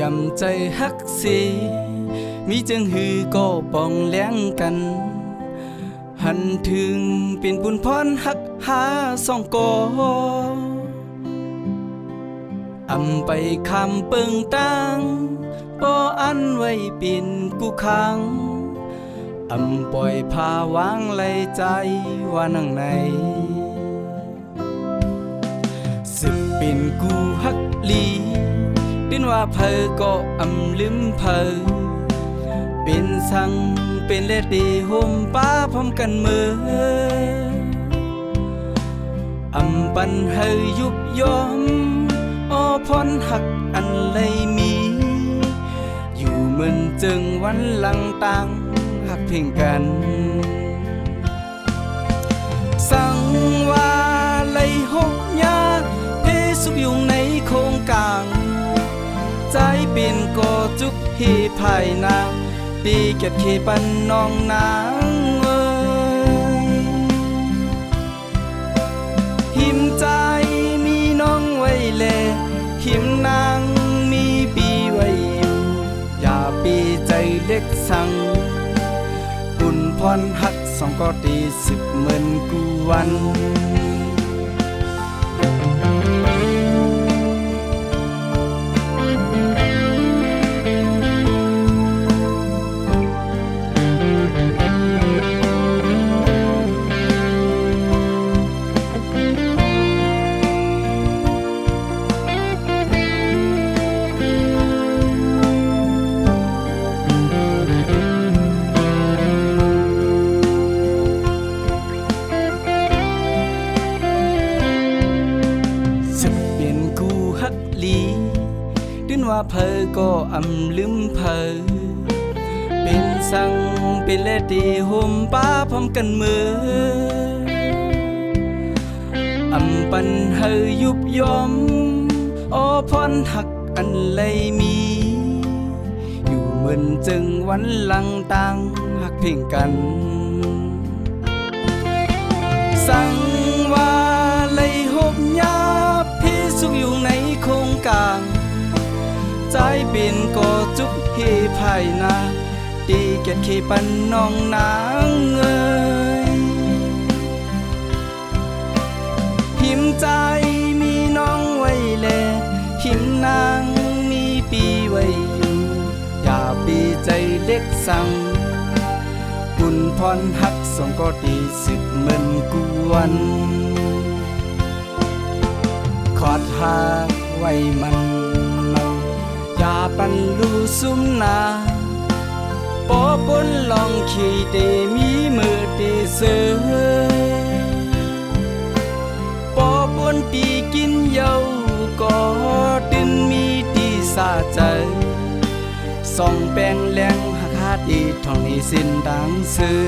ยำใจฮักสีมีจึงหือก็ปองเลี้ยงกัน หันถึงเป็นบุญพรฮักหาสองกออำไปคำเปิงตังปออันไว้ปินกูคังอำปล่อยพาวางไหลใจว่านังในสิบเป็นกูฮักลี ดินว่าเพอก็อำลืมเพอเป็นสังเป็นเลดดีห่มป้าพร้อมกันเมื่ออำปันเฮยยุบยอมอ้อพรหักอันเลยมี อยู่เหมือนจึงวันหลังต่างหักเพียงกัน ใจป็นโกจุกที่ภายนาปีเก็บขี้ปันน้องนางเอ้ยหิมใจมีน้องไว้แลหิมนางมีปีไว้อยู่อย่าปีใจเล็กสังบุญพรหักสองก็ดีสิบเหมือนกูวัน ดินว่าเพอก็อำลืมเพอเป็นสังเป็นแลดีห่มป้าพร้อมกันมืออำปันเฮยุบยอมออพรหักอันเลมี อยู่เหมือนจึงวันลังต่างหักเพียงกัน สังว่าเลยหบยาพี่สุกอยู่ในโครงกลาง ใจเป็นก็จุกเฮภายนาดีเกียรติขี้ปันน้องนางเอ้ยหิมใจมีน้องไว้แลหิมนางมีปีไว้อยู่ อย่าปีใจเล็กสั่งบุญพรหักสองก็ดีสิบเหมือนกวนขอดหาไว้มัน ปันลูซุมนาปอบนลองขี่เดมีมือเดเสือปอบนปีกินเยาก็ดินมีดีสาใจส่องแปลงแหลงหักหาดีทองนี้สิ้นดังซื้อ